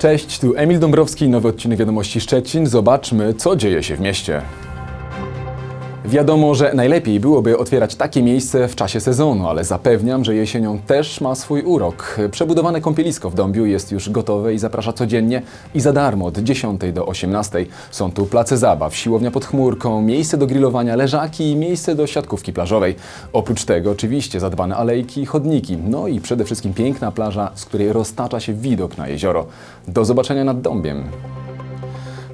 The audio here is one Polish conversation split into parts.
Cześć, tu Emil Dąbrowski, nowy odcinek Wiadomości Szczecin. Zobaczmy, co dzieje się w mieście. Wiadomo, że najlepiej byłoby otwierać takie miejsce w czasie sezonu, ale zapewniam, że jesienią też ma swój urok. Przebudowane kąpielisko w Dąbiu jest już gotowe i zaprasza codziennie i za darmo od 10 do 18. Są tu place zabaw, siłownia pod chmurką, miejsce do grillowania, leżaki i miejsce do siatkówki plażowej. Oprócz tego oczywiście zadbane alejki chodniki, no i przede wszystkim piękna plaża, z której roztacza się widok na jezioro. Do zobaczenia nad Dąbiem.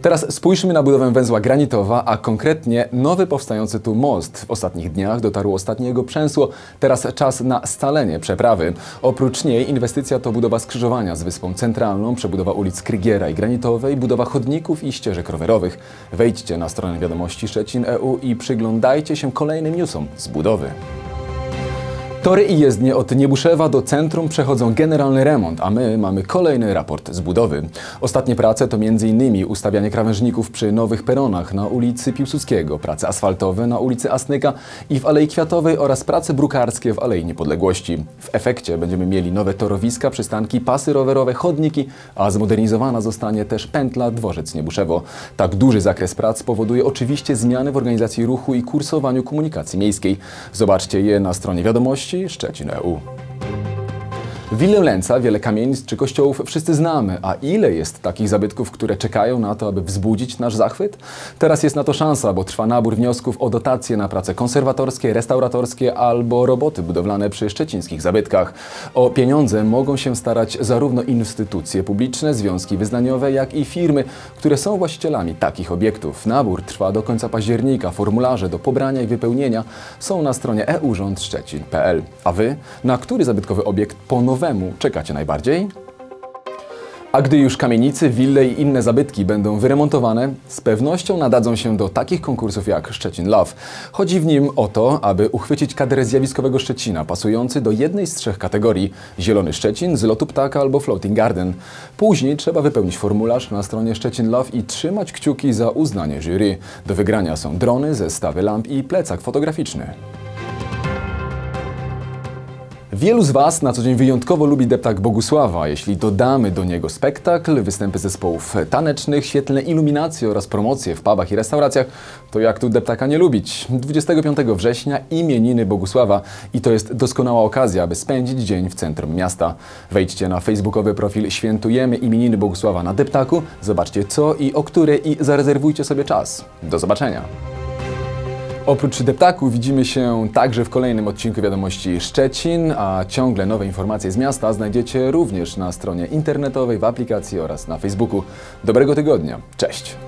Teraz spójrzmy na budowę węzła Granitowa, a konkretnie nowy powstający tu most. W ostatnich dniach dotarło ostatnie jego przęsło, teraz czas na scalenie przeprawy. Oprócz niej inwestycja to budowa skrzyżowania z Wyspą Centralną, przebudowa ulic Krygiera i Granitowej, budowa chodników i ścieżek rowerowych. Wejdźcie na stronę wiadomości Szczecin EU i przyglądajcie się kolejnym newsom z budowy. Tory i jezdnie od Niebuszewa do centrum przechodzą generalny remont, a my mamy kolejny raport z budowy. Ostatnie prace to m.in. ustawianie krawężników przy nowych peronach na ulicy Piłsudskiego, prace asfaltowe na ulicy Asnyka i w Alei Kwiatowej oraz prace brukarskie w Alei Niepodległości. W efekcie będziemy mieli nowe torowiska, przystanki, pasy rowerowe, chodniki, a zmodernizowana zostanie też pętla Dworzec Niebuszewo. Tak duży zakres prac powoduje oczywiście zmiany w organizacji ruchu i kursowaniu komunikacji miejskiej. Zobaczcie je na stronie wiadomości Szczecin E EU. Willę Lęca, wiele kamienic czy kościołów wszyscy znamy, a ile jest takich zabytków, które czekają na to, aby wzbudzić nasz zachwyt? Teraz jest na to szansa, bo trwa nabór wniosków o dotacje na prace konserwatorskie, restauratorskie albo roboty budowlane przy szczecińskich zabytkach. O pieniądze mogą się starać zarówno instytucje publiczne, związki wyznaniowe, jak i firmy, które są właścicielami takich obiektów. Nabór trwa do końca października. Formularze do pobrania i wypełnienia są na stronie eurządszczecin.pl. A wy, na który zabytkowy obiekt po nowemu czekacie najbardziej? A gdy już kamienice, wille i inne zabytki będą wyremontowane, z pewnością nadadzą się do takich konkursów jak Szczecin Love. Chodzi w nim o to, aby uchwycić kadrę zjawiskowego Szczecina, pasujący do jednej z trzech kategorii – Zielony Szczecin, z lotu ptaka albo Floating Garden. Później trzeba wypełnić formularz na stronie Szczecin Love i trzymać kciuki za uznanie jury. Do wygrania są drony, zestawy lamp i plecak fotograficzny. Wielu z Was na co dzień wyjątkowo lubi deptak Bogusława. Jeśli dodamy do niego spektakl, występy zespołów tanecznych, świetlne iluminacje oraz promocje w pubach i restauracjach, to jak tu deptaka nie lubić? 25 września imieniny Bogusława i to jest doskonała okazja, aby spędzić dzień w centrum miasta. Wejdźcie na facebookowy profil Świętujemy imieniny Bogusława na deptaku, zobaczcie co i o której i zarezerwujcie sobie czas. Do zobaczenia! Oprócz deptaku widzimy się także w kolejnym odcinku Wiadomości Szczecin, a ciągle nowe informacje z miasta znajdziecie również na stronie internetowej, w aplikacji oraz na Facebooku. Dobrego tygodnia. Cześć!